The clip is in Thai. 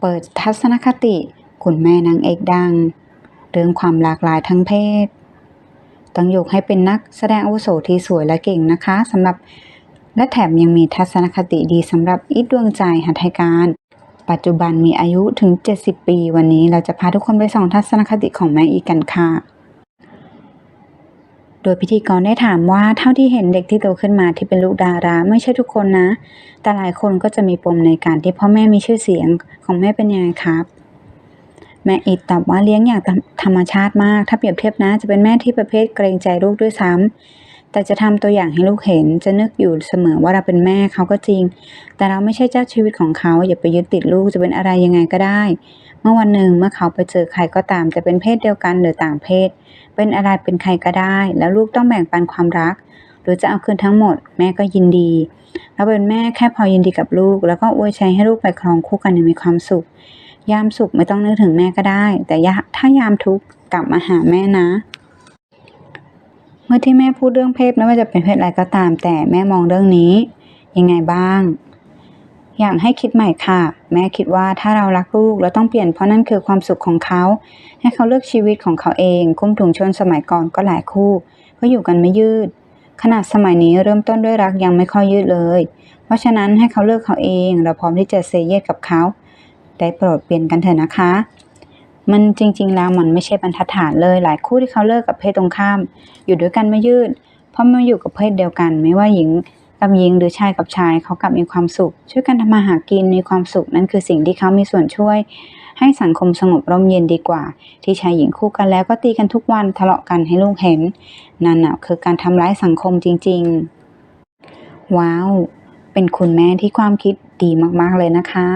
เปิดทัศนคติ คุณแม่นางเอกดัง เรื่องความหลากหลายทั้งเพศต้องยกให้เป็นนักแสดงอาวุโสที่สวยและเก่งนะคะสำหรับและแถมยังมีทัศนคติดีสำหรับอีทดวงใจหัตถการ ปัจจุบันมีอายุถึง 70 ปี วันนี้เราจะพาทุกคนไปส่องทัศนคติของแม่อีกันค่ะ โดยพิธีกรได้ถามว่าเท่าที่เห็นเด็กที่โตขึ้นมาที่เป็นลูกดาราไม่ใช่ทุกคนนะ แต่หลายคนก็จะมีปมในการที่พ่อแม่มีชื่อเสียงของแม่เป็นยังไงครับ แม่อิดตอบว่าเลี้ยงอย่างธรรมชาติมาก ถ้าเปรียบเทียบนะจะเป็นแม่ที่ประเภทเกรงใจลูกด้วยซ้ำ แต่จะทำตัวอย่างให้ลูกเห็นจะนึกอยู่เสมอว่าเราเป็นแม่เขาก็จริง แต่เราไม่ใช่เจ้าชีวิตของเขาอย่าไปยึดติดลูกจะเป็นอะไรยังไงก็ได้ เมื่อวันหนึ่งเมื่อเขาไปเจอใครก็ตามจะเป็นเพศเดียวกันหรือต่างเพศ เป็นอะไรเป็นใครก็ได้ แล้วลูกต้องแบ่งปันความรัก หรือจะเอาคืนทั้งหมด แม่ก็ยินดีเราเป็นแม่แค่พอยินดีกับลูก แล้วก็อวยชัยให้ลูกไปครองคู่กันอย่างมีความสุข ยามสุขไม่ต้องนึกถึงแม่ก็ได้ แต่ยาถ้ายามทุกข์กลับมาหาแม่นะ มื่อที่แม่พูดเรื่องเพศไม่ว่าจะเป็นเพศอะไรก็ตาม แต่แม่มองเรื่องนี้ ยังไงบ้าง อยากให้คิดใหม่ค่ะ แม่คิดว่าถ้าเรารักลูกเราต้องเปลี่ยนเพราะนั่นคือความสุขของเขา ให้เขาเลือกชีวิตของเขาเองคุ้มถุงชนสมัยก่อนก็หลายคู่ ก็อยู่กันไม่ยืด ขนาดสมัยนี้เริ่มต้นด้วยรักยังไม่ค่อยยืดเลย เพราะฉะนั้นให้เขาเลือกเขาเอง เราพร้อมที่จะเซเยสกับเขา ได้โปรดเปลี่ยนกันเถอะนะคะ มันจริง ๆ แล้วมันไม่ใช่บรรทัดฐานเลย หลายคู่ที่เขาเลิกกับเพศตรงข้าม อยู่ด้วยกันไม่ยืดเพราะมาอยู่กับเพศเดียวกัน ไม่ว่าหญิงกับหญิงหรือชายกับชายเขากลับมีความสุข ช่วยกันทำมาหากินมีความสุขนั่นคือสิ่งที่เขามีส่วนช่วย ให้สังคมสงบร่มเย็นดีกว่า ที่ชายหญิงคู่กันแล้วก็ตีกันทุกวันทะเลาะกันให้ลูกเห็น นั่นน่ะคือการทำร้ายสังคมจริง ๆ ว้าว เป็นคุณแม่ที่ความคิดดีมากๆเลยนะคะ